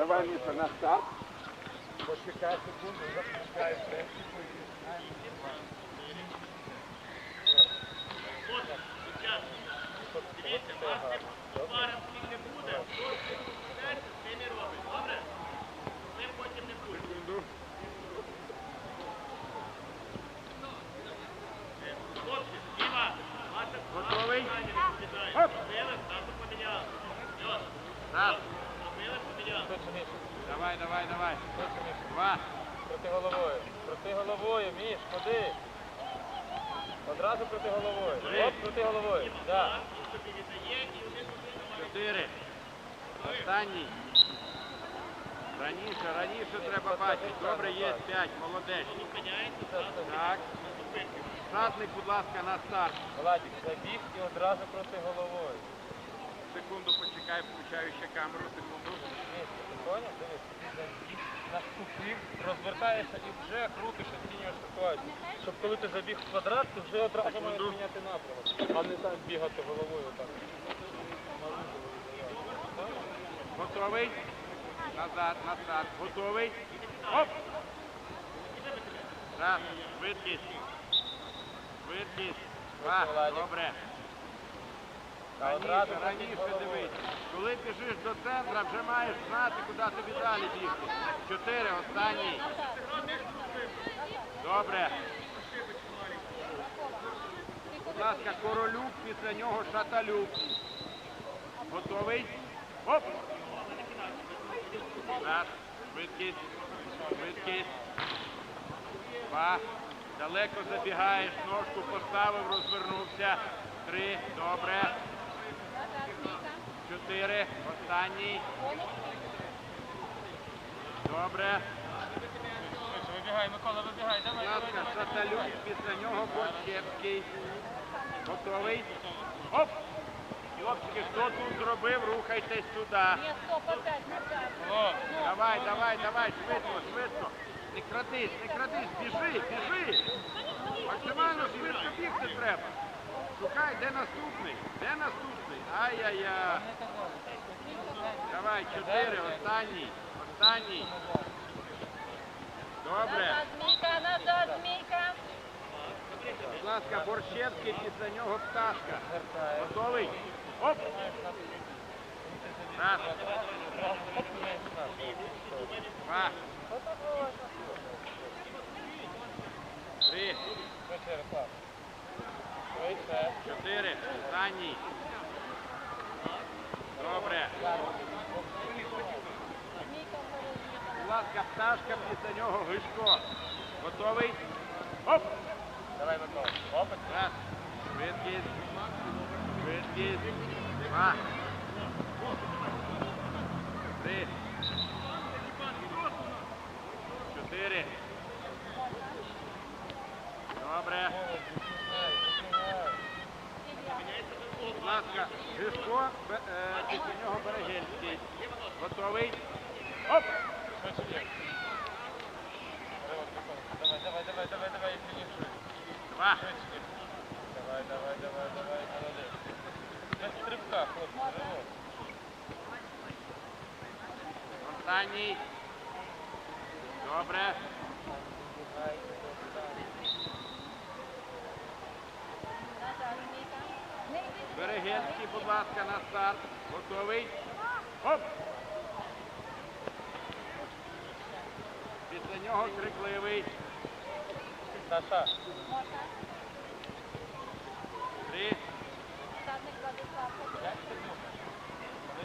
Давай Міша на старт. Почекай секунду, запускай принципу. Дивіться, вас не пара не буде. Знаєте, це не робить. Добре? Це потім не буде. Секунду. Е, Хлопці, Діма, ваша Готовий? питання не відповідає. Оп. Зробили, зразу поміняли. Льош, Раз. зробили, поміняли. Точно, Міш, Давай, давай. Два. Проти головою. Проти головою, Міш, ходи. Одразу проти головою. Три. Оп, проти головою. Да. Чотири. Останній. Раніше, раніше треба бачити. Добре, є п'ять. Молодець. Так. Шатник, будь ласка, на старт. Владик, забіг і одразу проти головою. Секунду почекай, включаю ще камеру. Секунду. Поняв? Дивись, наступив, розвертаєшся і вже крутиш, оцінюєш ситуацію. Щоб коли ти забіг в квадрат, ти вже одразу маєш міняти напрямок, а не там бігати головою так. Готовий? Назад, на старт. Готовий? Оп! Раз. Швидкість. Швидкість. Два. Добре. Раніше, раніше дивись. Коли біжиш до центра, вже маєш знати, куди тобі далі бігти. Чотири, останній. Добре. Будь ласка, королюк, після нього шаталюк. Готовий? Оп! Раз. Швидкість. Швидкість. Два. Далеко забігаєш, ножку поставив, розвернувся. Три. Добре. Чотири. Останній. Добре. Вибігай, Микола, вибігай, давай, ласка, Шаталюк, після нього Борщевський. Готовий? Оп! Хлопчики, хто тут зробив, рухайтесь сюди. Нет, стоп, опять назад. О, Давай, давай, давай, швидко, швидко. Не крадись, не крадись, біжи, біжи. Максимально швидко бігти треба. Шукай, де наступний, де наступний. Ай-яй-яй. Давай, чотири, останній, останній. Добре. Назад, змійка, назад, змійка. Будь ласка, Борщевський, після нього пташка. Готовий? Оп! Раз, два, три, Швидше, Ярослав. Швидше. чотири, останній. Добре. Будь ласка, пташка, після нього Гишко. Готовий? Оп! Давай, Микола. Опит. Раз. Швидкість. Швидкість. Два. Три. Чотири. Добре. Будь ласка, Гишко, бе- е, нього Берегельський. Готовий? Оп! Давай, давай, давай, давай, давай, фінішуй. Два. Давай, давай, давай, давай, молодець. Без стрибка, хлопці, живо. Останній. Добре. Назад, змійка. Берегельський, будь ласка, на старт. Готовий? Оп! Після нього крикливий. Саша, Три,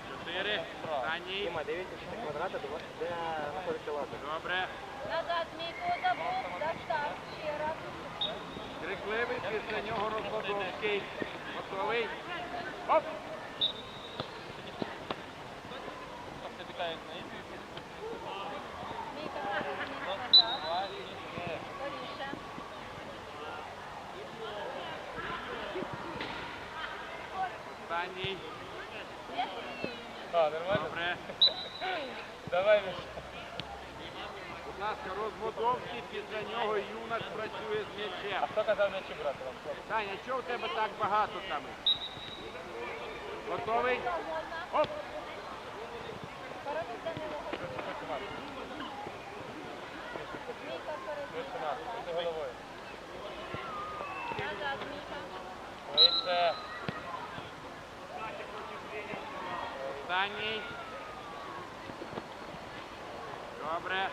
чотири, останній. дивіться, що квадрата, де знаходиться лазер. Добре. Назад, змійку, забув. Достав. Ще раз. Крикливий, після нього Розладовський. Готовий? Оп! Хто тобі каже, на ізі? Змійка, назад. Скоріше. Останній. А, нормально? Добре. Давай, Міш. Будь ласка, Розводовський, після нього юнак працює з А м'ячем. хто казав м'ячі брати вам? Таня, чого в тебе так багато там? Готовий? Оп! Останній. Добре.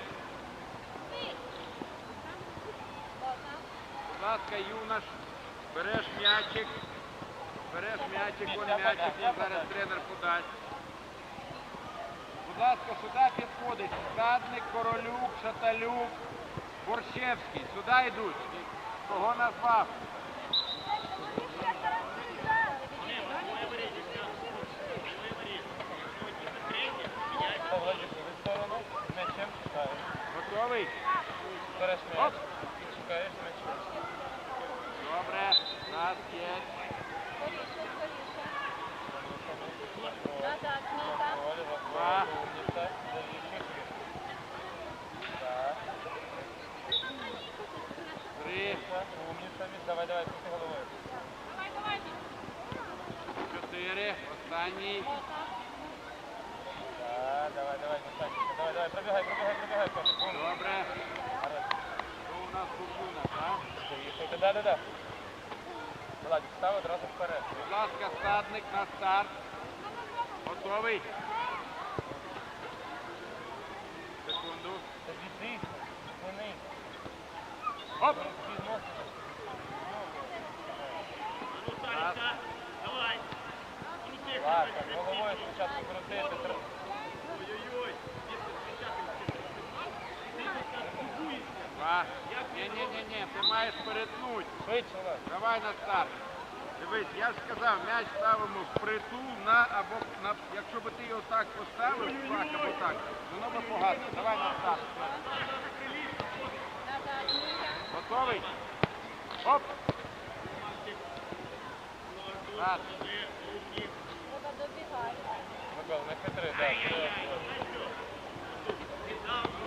Будь ласка, юнаш, береш м'ячик. Береш м'ячик, вон м'ячик, і зараз тренер подасть. Будь ласка, сюди підходить Стадник, Королюк, Шаталюк, Борщевський. Сюди йдуть. Кого назвав? Готовий? Береш м'яч, шукаєш м'ячем. Добре. Раз, є. Так, Три, умніця, Міш, давай, давай, головою. чотири. Останній. Так, давай, давай, Мішанечка, давай, давай, пробігай, пробігай, пробігай, Коля. Добре. Що у нас тут юнаш, а? Да, да, да. Владик, став одразу вперед. Будь ласка, стадник на старт. Готовий? Секунду. Біди, зупини. Оп! Давай. Головою спочатку крутити. Ні-ні-ні, ти маєш перетнуть. Швидше, Давай на старт. Дивись, я ж сказав, м'яч ставимо впритул на або на. Якщо би ти його так поставив, так або так, воно би погасло. Давай на старт. Готовий? Оп! Раз. Треба добігати. Микола, не хитри, так.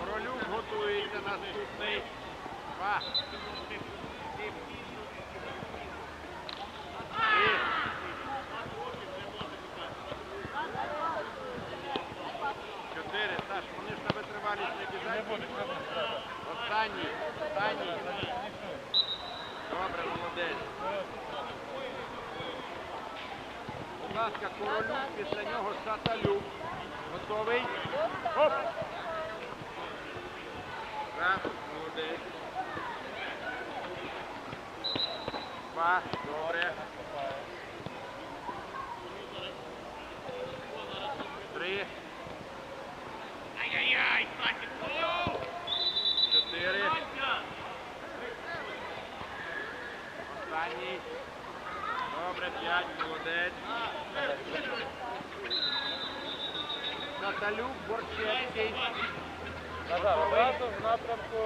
Королюк готується наступний. Два. Три. Чотири. Саш, вони ж на витривалість не біжать. Останній. Останній. Добре, молодець. Будь ласка, королюк, після нього шаталюк. Готовий? Ткалюк, Борчевський. Назар, одразу в напрямку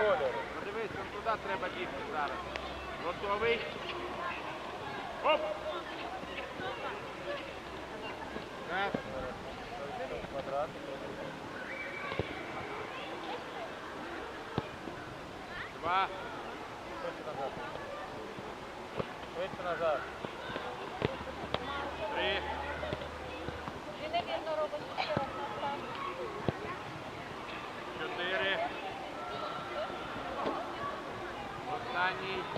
кольору. Подивись, от туди треба бігти зараз. Готовий. Оп! Так. Квадрат. Два. Швидше назад. Швидше назад. Три. Він, напевно, робить Чотири. Останній.